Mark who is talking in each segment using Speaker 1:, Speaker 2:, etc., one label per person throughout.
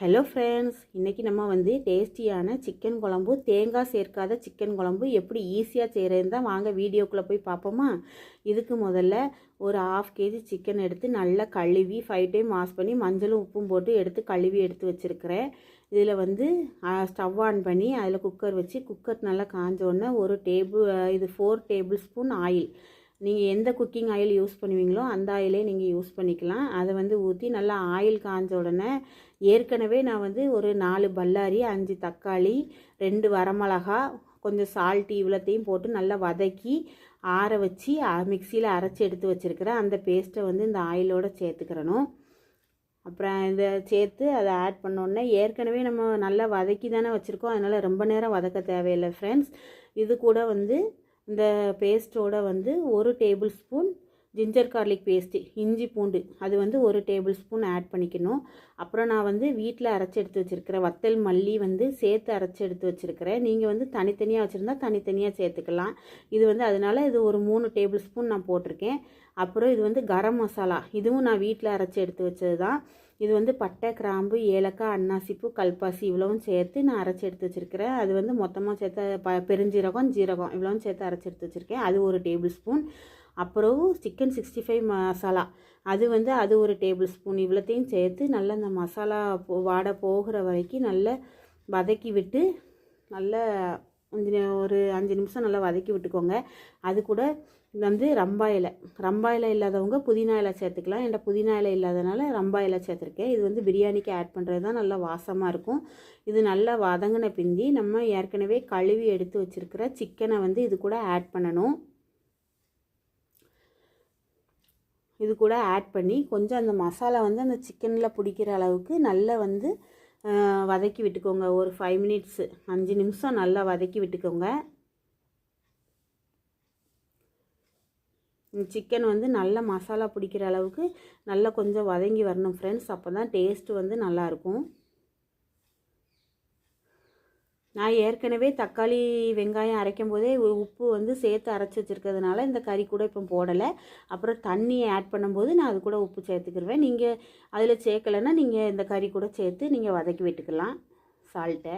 Speaker 1: Hello friends இன்றைக்கி நம்ம வந்து டேஸ்டியான சிக்கன் குழம்பு தேங்காய் சேர்க்காத சிக்கன் குழம்பு எப்படி ஈஸியாக செய்கிறதுன்னு தான் வாங்க வீடியோக்குள்ளே போய் பார்ப்போமா? இதுக்கு முதல்ல ஒரு ஆஃப் கேஜி சிக்கன் எடுத்து நல்லா கழுவி ஃபைவ் டைம் வாஷ் பண்ணி மஞ்சளும் உப்பும் போட்டு எடுத்து கழுவி எடுத்து வச்சுருக்கிறேன். இதில் வந்து ஸ்டவ் ஆன் பண்ணி அதில் குக்கர் வச்சு குக்கர் நல்லா காஞ்சோடனே ஒரு டேபிள் இது ஃபோர் டேபிள் ஸ்பூன் ஆயில் நீங்கள் எந்த குக்கிங் ஆயில் யூஸ் பண்ணுவீங்களோ அந்த ஆயிலே நீங்கள் யூஸ் பண்ணிக்கலாம். அதை வந்து ஊற்றி நல்லா ஆயில் காஞ்ச உடனே ஏற்கனவே நான் வந்து ஒரு நாலு பல்லாரி அஞ்சு தக்காளி ரெண்டு வரமிளகா கொஞ்சம் சால்ட்டு இவ்வளோத்தையும் போட்டு நல்லா வதக்கி ஆற வச்சு மிக்சியில் அரைச்சி எடுத்து வச்சுருக்கிறேன் அந்த பேஸ்ட்டை வந்து இந்த ஆயிலோடு சேர்த்துக்கிறணும். அப்புறம் இதை சேர்த்து அதை ஆட் பண்ணோடனே ஏற்கனவே நம்ம நல்லா வதக்கி தானே வச்சுருக்கோம். அதனால் ரொம்ப நேரம் வதக்க தேவையில்லை ஃப்ரெண்ட்ஸ் இது கூட வந்து இந்த பேஸ்ட்டோட வந்து ஒரு tablespoon ginger garlic paste இஞ்சி பூண்டு அது வந்து ஒரு டேபிள் ஸ்பூன் ஆட் பண்ணிக்கணும். அப்புறம் நான் வந்து வீட்டில் அரைச்சி எடுத்து வச்சுருக்கிறேன் வத்தல் மல்லி வந்து சேர்த்து அரைச்சி எடுத்து வச்சுருக்கிறேன். நீங்கள் வந்து தனித்தனியாக வச்சுருந்தா தனித்தனியாக சேர்த்துக்கலாம். இது வந்து அதனால் இது ஒரு மூணு டேபிள் ஸ்பூன் நான் போட்டிருக்கேன். அப்புறம் இது வந்து கரம் மசாலா இதுவும் நான் வீட்டில் அரைச்சி எடுத்து வச்சது தான் இது வந்து பட்டை கிராம்பு ஏலக்காய் அன்னாசிப்பூ கல்பாசி இவ்வளவும் சேர்த்து நான் அரைச்சி எடுத்து வச்சுருக்கிறேன். அது வந்து மொத்தமாக சேர்த்து ப பெருஞ்சீரகம் ஜீரகம் இவ்வளவும் சேர்த்து அரைச்சி எடுத்து வச்சுருக்கேன். அது ஒரு டேபிள் ஸ்பூன். அப்புறம் சிக்கன் சிக்ஸ்டி ஃபைவ் மசாலா. அது வந்து அது ஒரு டேபிள் ஸ்பூன். இவ்வளோத்தையும் சேர்த்து நல்லா இந்த மசாலா போ வாடை போகிற வரைக்கும் நல்லா வதக்கி விட்டு நல்லா அஞ்சு ஒரு அஞ்சு நிமிஷம் நல்லா வதக்கி விட்டுக்கோங்க. அது கூட வந்து ரம்பா இலை. ரம்பா இலை இல்லாதவங்க புதினா இலை சேர்த்துக்கலாம். என்கிட்ட புதினா இலை இல்லாதனால ரம்பா இலை சேர்த்துருக்கேன். இது வந்து பிரியாணிக்கு ஆட் பண்ணுறது தான் நல்லா வாசமாக இருக்கும். இது நல்லா வதங்கின பிந்தி நம்ம ஏற்கனவே கழுவி எடுத்து வச்சுருக்கிற சிக்கனை வந்து இது கூட ஆட் பண்ணணும். இது கூட ஆட் பண்ணி கொஞ்சம் அந்த மசாலா வந்து அந்த சிக்கனில் பிடிக்கிற அளவுக்கு நல்லா வந்து வதக்கி விட்டுக்கோங்க. ஒரு ஃபைவ் மினிட்ஸு அஞ்சு நிமிஷம் நல்லா வதக்கி விட்டுக்கோங்க. சிக்கன் வந்து நல்ல மசாலா பிடிக்கிற அளவுக்கு நல்லா கொஞ்சம் வதங்கி வரணும் ஃப்ரெண்ட்ஸ் அப்போ தான் டேஸ்ட்டு வந்து நல்லாயிருக்கும் நான் ஏற்கனவே தக்காளி வெங்காயம் அரைக்கும் போதே உப்பு வந்து சேர்த்து அரைச்சி வச்சுருக்கிறதுனால இந்த கறி கூட இப்போ போடலை. அப்புறம் தண்ணியை ஆட் பண்ணும்போது நான் அது கூட உப்பு சேர்த்துக்கிடுவேன் நீங்கள் அதில் சேர்க்கலைன்னா நீங்கள் இந்த கறி கூட சேர்த்து நீங்கள் வதக்கி விட்டுக்கலாம். சால்ட்டை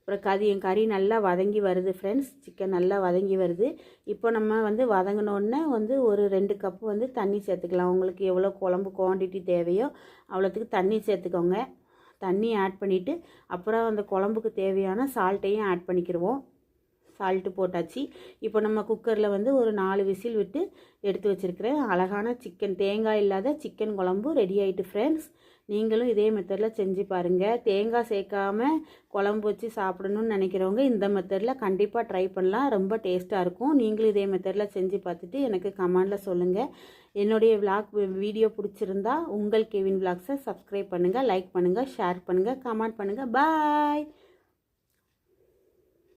Speaker 1: அப்புறம் கறி என் கறி நல்லா வதங்கி வருது ஃப்ரெண்ட்ஸ் சிக்கன் நல்லா வதங்கி வருது. இப்போ நம்ம வந்து வதங்கினோடனே வந்து ஒரு ரெண்டு கப்பு வந்து தண்ணி சேர்த்துக்கலாம். உங்களுக்கு எவ்வளோ குழம்பு குவான்டிட்டி தேவையோ அவ்வளோத்துக்கு தண்ணி சேர்த்துக்கோங்க. தண்ணி ஆட் பண்ணிவிட்டு அப்புறம் அந்த குழம்புக்கு தேவையான சால்ட்டையும் ஆட் பண்ணிக்கிடுவோம் சால்ட்டு போட்டாச்சு. இப்போ நம்ம குக்கரில் வந்து ஒரு நாலு விசில் விட்டு எடுத்து வச்சுருக்கிறேன். அழகான சிக்கன் தேங்காய் இல்லாத சிக்கன் குழம்பு ரெடி ஆகிட்டு ஃப்ரெண்ட்ஸ் நீங்களும் இதே மெத்தடில் செஞ்சு பாருங்கள் தேங்காய் சேர்க்காம குழம்பு வச்சு சாப்பிடணும்னு நினைக்கிறவங்க இந்த மெத்தடில் கண்டிப்பாக ட்ரை பண்ணலாம். ரொம்ப டேஸ்ட்டாக இருக்கும். நீங்களும் இதே மெத்தடில் செஞ்சு பார்த்துட்டு எனக்கு கமெண்டில் சொல்லுங்கள் என்னுடைய விளாக் வீடியோ பிடிச்சிருந்தா உங்கள் கெவின் விளாக்ஸை சப்ஸ்கிரைப் பண்ணுங்கள் லைக் பண்ணுங்கள் ஷேர் பண்ணுங்கள் கமெண்ட் பண்ணுங்கள் பாய்